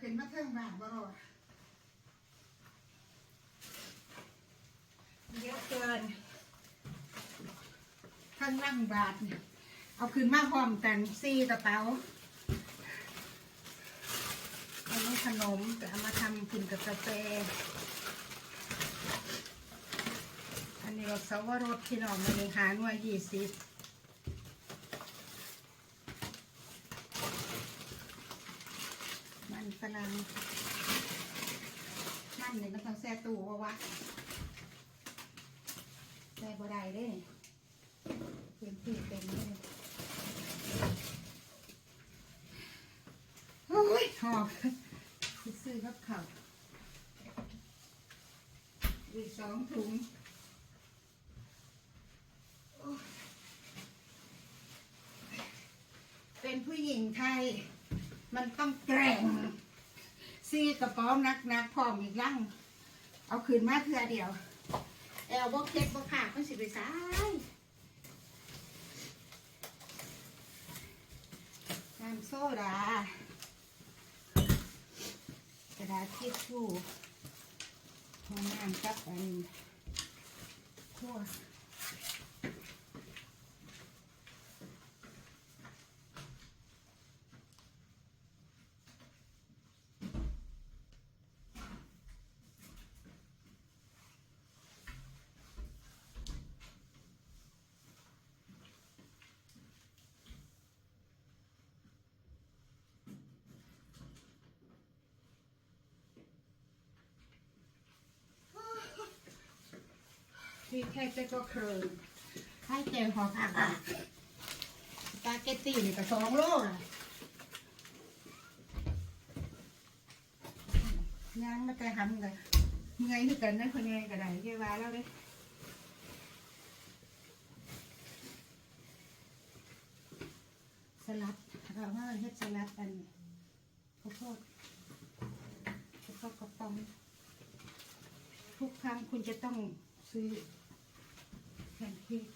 ขึ้นมาเทิงบาทบ่รอดเยอะเกินข้งล่างบาทเนี่ยเอาขึ้นมาพร้อมกันซี่กระเป๋าเอันนี้ขนมจะเอามาทำกินกับกาแฟ อันนี้เราสวรสที่เรามาเลยหาหน่วยยี่สิบ มันฝรั่งมันเนี่ยมันต้องแซ่ตู้วะวะแซ่บ่ได้เด้เป็นที่เป็นเลยโอ้ยหอบซื้อกับข้าวอีกสองถุงเป็นผู้หญิงไทย มันต้องแกร่ง ซีกระป๋านักนักพร้อมอีกลังเอาคืนมาเพื่อเดียว แอลบอกเค็ดบอกขาดมันสิไปซ้ายน้ำโซดากระดาษทิชชู่ห้องน้ำกับอันทั่ว ที่แค่เจะก็เคยให้เจลหอผักอะสปาเกตตี้นี่ก็สองโลอะงานมาแต่ทำกันเมื่อยคือกันนะคนเงยก็ได้เกี่ยวาแล้วเด้สลัดเราว่าเฮ็ดสลัดอันข้าวโพดข้าวโพดกระป๋องทุกครั้งคุณจะต้องซื้อ แผ่นเค้ก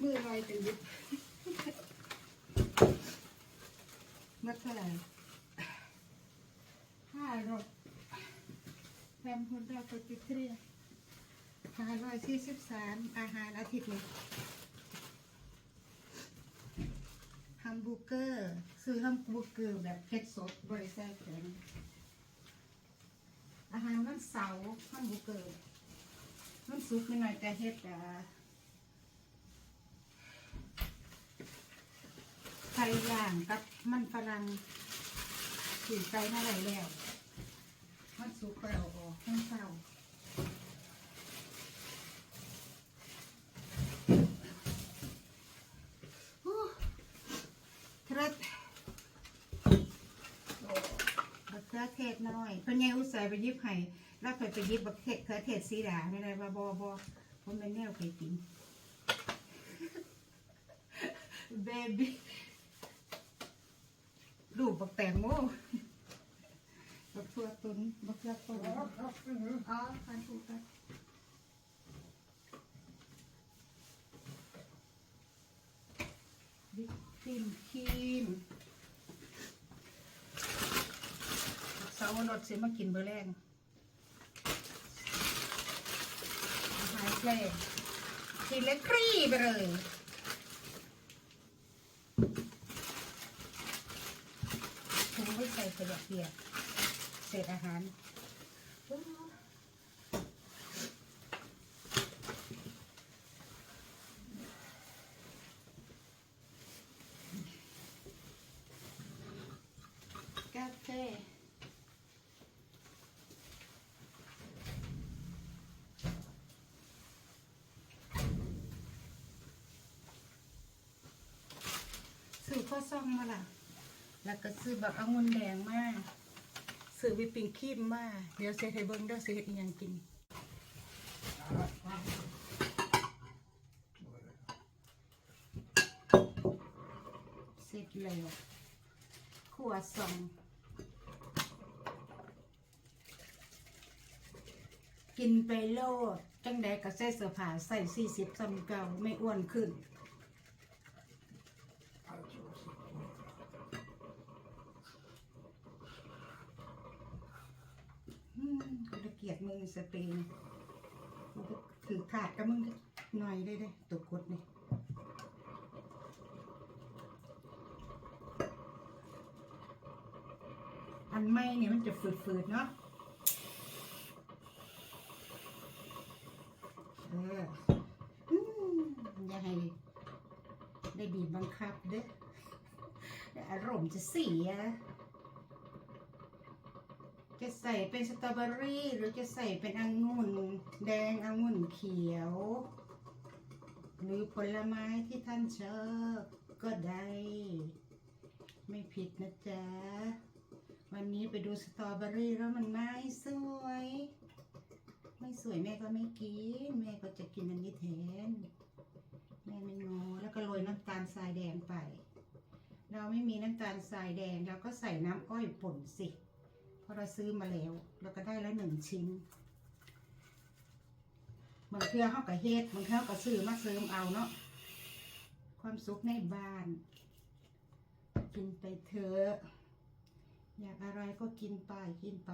มือลอยเป็นยิบเมื่อเท่าไหร่ห้ารถแรมคนเราไปติดเรียห้าร้อยสี่สิบสามอาหารอาทิตย์นี้ฮัมบูเกอร์ ซื้อฮัมบูเกอร์แบบเผ็ดสดบริษัทแข็ง อาหารมันเสาร์ฮันบูเกอร์มันสุกนิดหน่อยแต่เฮ็ดอ่าไก่ย่างกับมันฝรั่งสีไก่มาไหลแล้ว มันสุกไปเอาออกทั้งเสาร์โอ้ครับบักเขือเทศ น้อยเพิ่นยังอุตส่าห์ไปยิบให้แล้วเคยไปยิบบักเขือเขือเทศสีดาไม่ได้ว่าบ่บ่ผมเป็นแนวเคยกินเบบี้รูปบักแตงโมบักทั่วตุนบักเขือตุนอ๋อคันถูกกันวิปปิ้งครีม ร์รถสิมากินเบอร์แรงหายเพลงกินเล็กครี่ไปเลยผมไม่ใส่ขยะเปียกเศษอาหาร กาแฟ ซื้อข้าวซองมาล่ะ แล้วก็ซื้อแบบองุ่นแดงมาซื้อวิปปิ้งครีมมาเดี๋ยวเซให้เบิ้งเด้อซื้อเฮ็ดอีหยังกินเสร็จแล้วขวดสองกินไปโลดจังใดก็ใส่เสื้อผ้าใส่สี่สิบซ้ำเก่าไม่อ้วนขึ้น เกลียดมึงสเปรย์นี่กูก็ถือขาดกับมึงหน่อยได้ได้ตัวกดนี่อันไม่เนี่ยมันจะฝืดๆเนาะเอออย่าให้ได้บีบบังคับเด้ออารมณ์จะเสีย จะใส่เป็นสตรอเบอรี่หรือจะใส่เป็นองุ่นแดงองุ่นเขียว หรือผลไม้ที่ท่านชอบก็ได้ ไม่ผิดนะจ๊ะ วันนี้ไปดูสตรอเบอรี่แล้วมันไม่สวย ไม่สวยแม่ก็ไม่กิน แม่ก็จะกินอันนี้แทน แม่ไม่งอแล้วก็โรยน้ำตาลทรายแดงไป เราไม่มีน้ำตาลทรายแดงเราก็ใส่น้ำอ้อยป่นสิะเราซื้อมาแล้วเราก็ได้แล้วหนึ่งชิ้นบางเทื่อเขากับเฮ็ดบางเทื่อก็ซื้อมาเสริมเอาเนาะความสุขในบ้าน กินไปเถอะอยากอะไรก็กินไปกินไป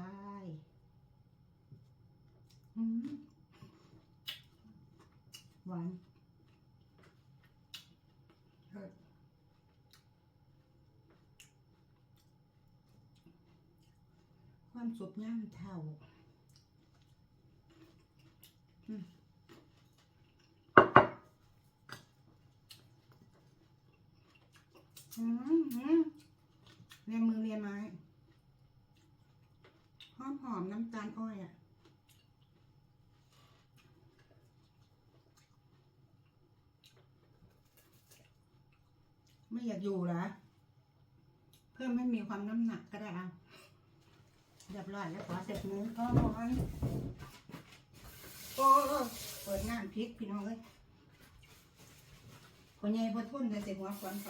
หวานเลิศความ สุขย่างเท่าอืมอืมเรียนมือเรียนไม้หอมหอมน้ำตาลอ้อยอะไม่อยากอยู่หรอเพื่อไม่มีความน้ำหนักก็ได้เอา เรียบร้อยแล้วขอเสร็จมือก่อนโอ้เปิดงานพริกพี่น้องเลยคนใหญ่พอทุ่นจะเสียหัวควันไฟ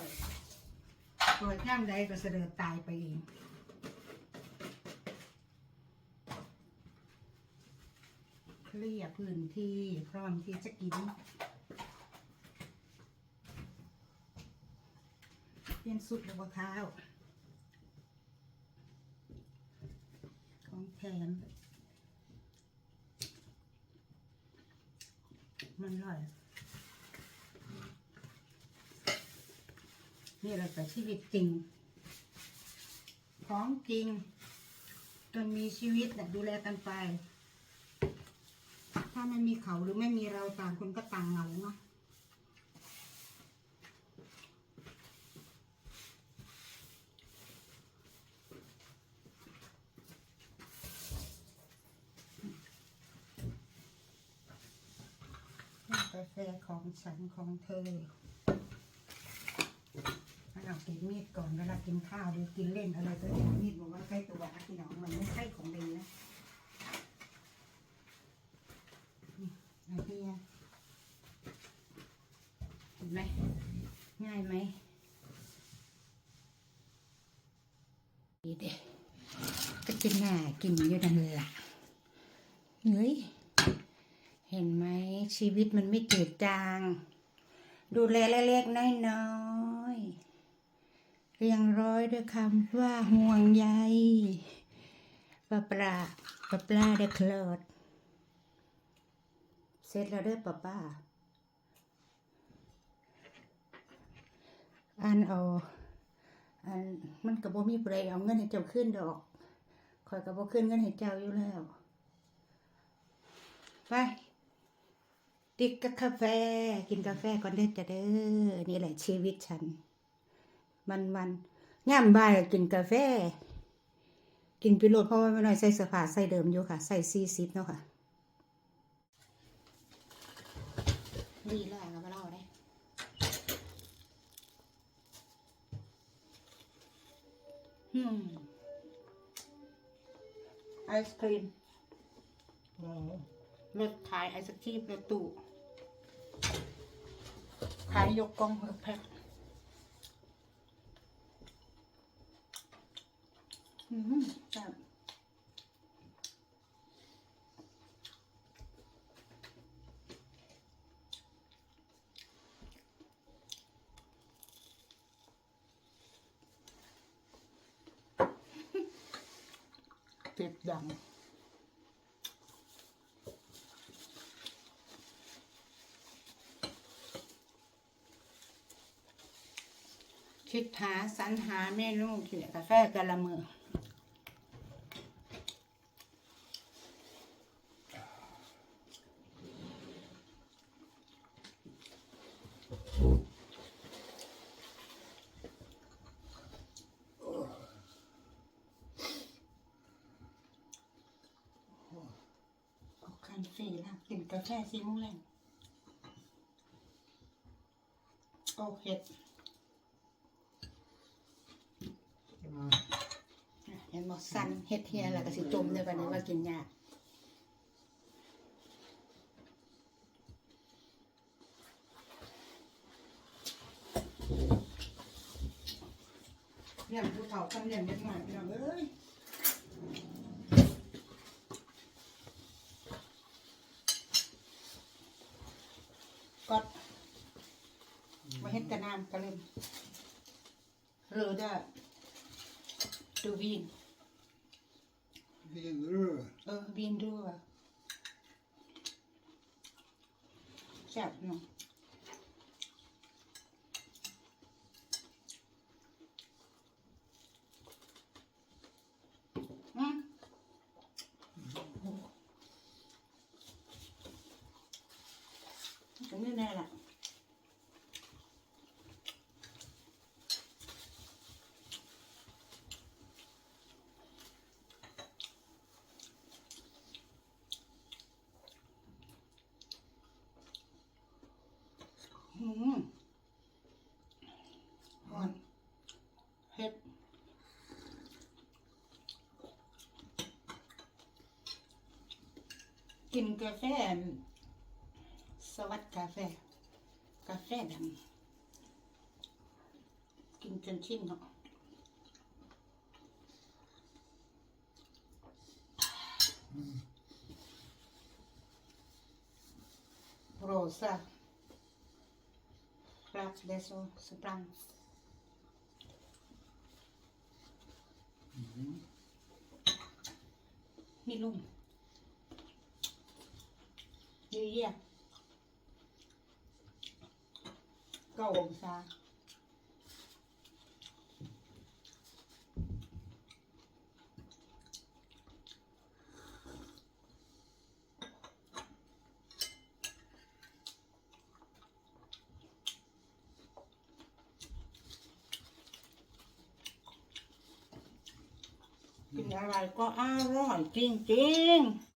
ปล่อยข้างใดก็เสด็จตายไปเองเคลียพื้นที่พร้อมที่จะกินเปลี่ยนสุดแล้วว่าข้าว ของแถมมันอร่อยนี่แหละแต่ชีวิตจริง ของจริงจนมีชีวิตน่ะดูแลกันไป ถ้าไม่มีเขาหรือไม่มีเราต่างคนก็ต่างเหงาเนาะ กาแฟของฉันของเธอเอาติดมีดก่อนเวลากินข้าวหรือกินเล่นอะไรก็ติดมีดบอกว่าใกล้ตัวพี่น้องมันไม่ใช่ของดีนะนี่ไอเดียเห็นไหมง่ายไหมดีเด็ก็จะน่ากินอยู่นั่นแหละเฮ้ย ห็นไหมชีวิตมันไม่จืดจาง ดูแลเล็กๆน้อยๆเรียงร้อยด้วยคำว่าห่วงใยปลาปลาปลาปลาเด็กเคลิดเสร็จแล้วเด้อป้าป้าอันเอาอันมันกับบ่มีปรเอาเงินให้เจ้าขึ้นดอกคอยกับบ่ขึ้นเงินให้เจ้าอยู่แล้ว ไป ติดกับกาแฟ กินกาแฟก่อนเด้อจ้ะเด้อนี่แหละชีวิตฉัน มันมันย่ำบ่ายก็กินกาแฟ กินไปโหลดเพราะว่าไม่น้อยใส่เสื้อผ้าใส่เดิมอยู่ค่ะ ใส่ซีซิปเนาะค่ะดีแล้วก็มาเล่าได้อืมไอศครีมว้าวรถขายไอศครีมรถตู้ ขายยกกองเออแพ็คอืมจับติดดัง คิดหาสรรหาเมนูกินกาแฟกันละมือออกคันสี่ละกินกาแฟสีโมุ้งแรงโอเห็ด เห็นบอกสันเห็ดเฮียแล้วก็สิจมในวันนี้ว่ากินยากเลี้ยงผู้เฒ่าต้องเลี้ยงเด็กหน่อยพี่น้องเอ้ยกดมาเห็นแต่น้ำกระเล่มหรือได้ดูวีน Vinröd. เออวีนดู Vinrød. Vinrød. Vinrød. Ser du noe? อืมหอนเผ็ดกินกาแฟ สวัสดกาแฟ กาแฟดำกินจนชิมเนาะโรซา Rat adesso soprano. Mi lum. Như vậy. เก้าองศา ก็อร่อยจริงๆ